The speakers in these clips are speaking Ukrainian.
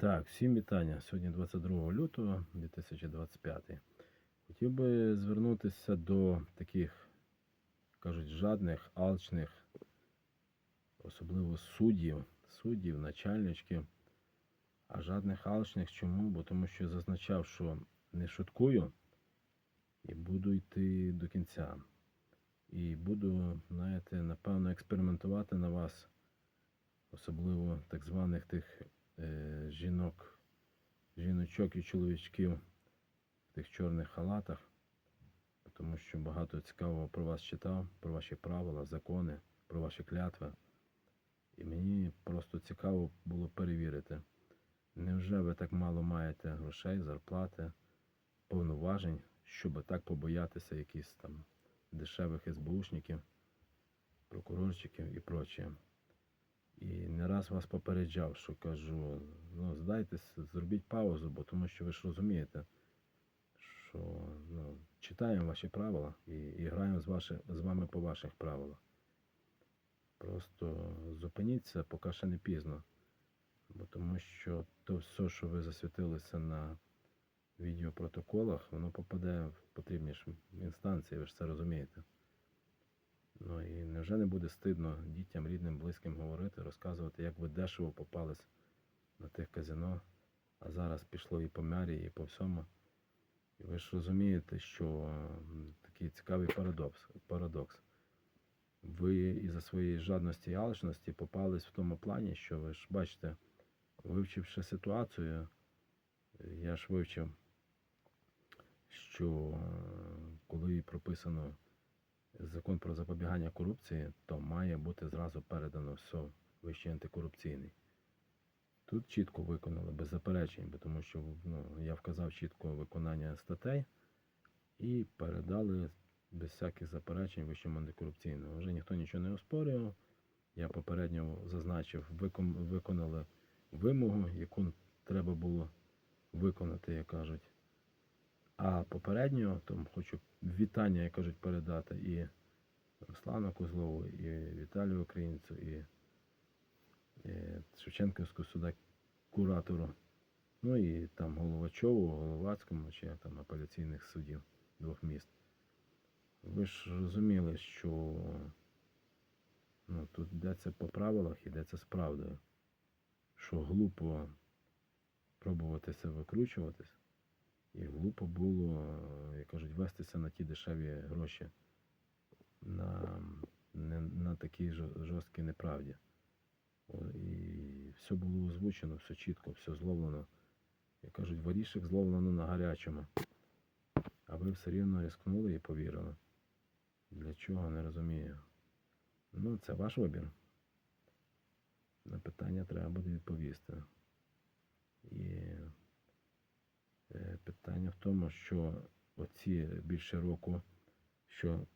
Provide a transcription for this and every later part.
Так, всім вітання. Сьогодні 22 лютого 2025. Хотів би звернутися до таких, кажуть, жадних, алчних, особливо суддів, суддів, начальничків. А жадних алчних чому? Бо тому що зазначав, що не шуткую і буду йти до кінця. І буду, знаєте, напевно, експериментувати на вас, особливо так званих тих жінок, жіночок і чоловічків в тих чорних халатах, тому що багато цікавого про вас читав, про ваші правила, закони, про ваші клятви. І мені просто цікаво було перевірити, невже ви так мало маєте грошей, зарплати, повноважень, щоб так побоятися якихось там дешевих СБУшників, прокурорчиків і прочее. І не раз вас попереджав, що кажу, ну здайтесь, зробіть паузу, бо тому що ви ж розумієте, що ну, читаємо ваші правила і, і граємо з, ваші, з вами по ваших правилах. Просто зупиніться, поки ще не пізно. Бо тому що то все, що ви засвітилися на відеопротоколах, воно попаде в потрібні ж інстанції, ви ж це розумієте. Ну і невже не буде стидно дітям, рідним, близьким говорити, розказувати, як ви дешево попались на тих казино, а зараз пішло і по мярі, і по всьому. І ви ж розумієте, що такий цікавий парадокс. парадокс. Ви із-за своєї жадності і алчності попались в тому плані, що ви ж бачите, вивчивши ситуацію, я ж вивчив, що е, коли прописано закон про запобігання корупції, то має бути зразу передано все вищий антикорупційний. Тут чітко виконали без заперечень, тому що ну, я вказав чітко виконання статей і передали без всяких заперечень вищому антикорупційному. Вже ніхто нічого не оспорював. Я попередньо зазначив, викон, виконали вимогу, яку треба було виконати, як кажуть. А попередньо там хочу вітання, як кажуть, передати і Руслану Козлову, і Віталію Українцю, і, і Шевченківського суда куратору, ну і там Головачову, Головацькому, чи там апеляційних судів двох міст. Ви ж розуміли, що ну, тут йдеться по правилах, йдеться з правдою, що глупо пробуватися викручуватись. І глупо було, як кажуть, вестися на ті дешеві гроші, на, на такій жорсткій неправді. І все було озвучено, все чітко, все зловлено. Як кажуть, ворішек зловлено на гарячому. А ви все рівно рискнули і повірили. Для чого, не розумію. Ну, це ваш вибір. На питання треба буде відповісти. І Е, Питання в тому, що оці більше року, що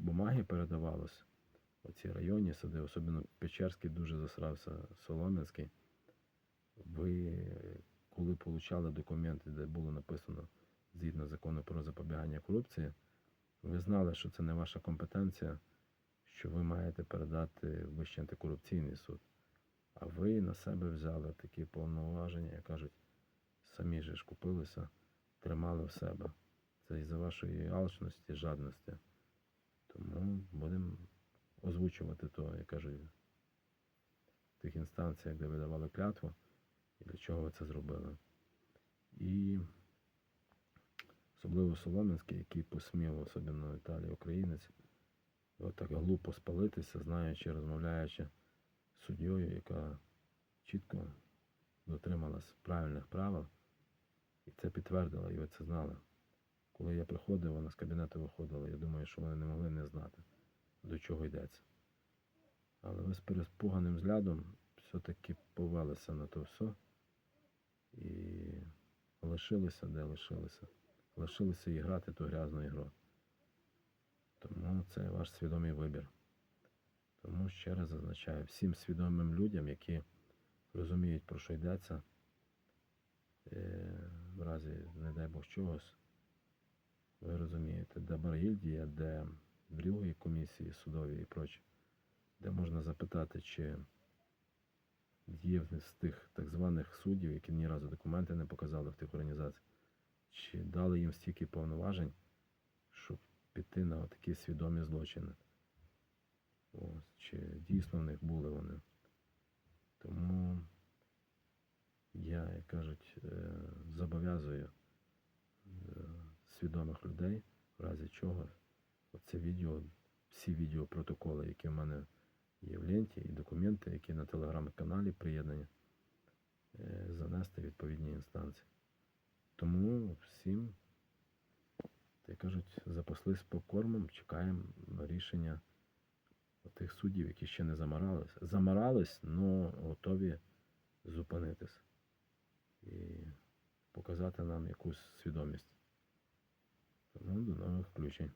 бумаги передавалось, оці районні суди, особливо Печерський дуже засрався, Солом'янський. Ви, коли получали документи, де було написано згідно закону про запобігання корупції, ви знали, що це не ваша компетенція, що ви маєте передати Вищий антикорупційний суд. А ви на себе взяли такі повноваження, як кажуть, самі ж купилися, тримали в себе. Це із-за вашої алчності, жадності. Тому будемо озвучувати то, я кажу, в тих інстанціях, де ви давали клятву, і для чого ви це зробили. І особливо Солом'янський, який посмів, особливо Віталій Українець, отак глупо спалитися, знаючи, розмовляючи з суддєю, яка чітко дотрималась правильних правил. І це підтвердила, і ви це знали. Коли я приходив, вона з кабінету виходила. Я думаю, що вони не могли не знати, до чого йдеться. Але ви з переспуганим взглядом все-таки повелися на то все і лишилися, де лишилися. Лишилися і грати ту грязну ігру. Тому це ваш свідомий вибір. Тому ще раз зазначаю всім свідомим людям, які розуміють, про що йдеться, е, в разі, не дай Бог чогось, ви розумієте, де Баргільдія, де другі комісії судові і прочі, де можна запитати, чи є з тих так званих суддів, які ні разу документи не показали в тих організаціях, чи дали їм стільки повноважень, щоб піти на такі свідомі злочини. Ось, чи дійсно в них були вони. Тому я, як кажуть, е, зобов'язую свідомих людей, в разі чого оце відео, всі відеопротоколи, які в мене є в ленті, і документи, які на телеграм-каналі приєднані, е, занести відповідні інстанції. Тому всім, як кажуть, запаслись покормом, чекаємо рішення тих суддів, які ще не замарались. Замарались, але готові зупинитись і показати нам якусь свідомість. Тому до нових включень.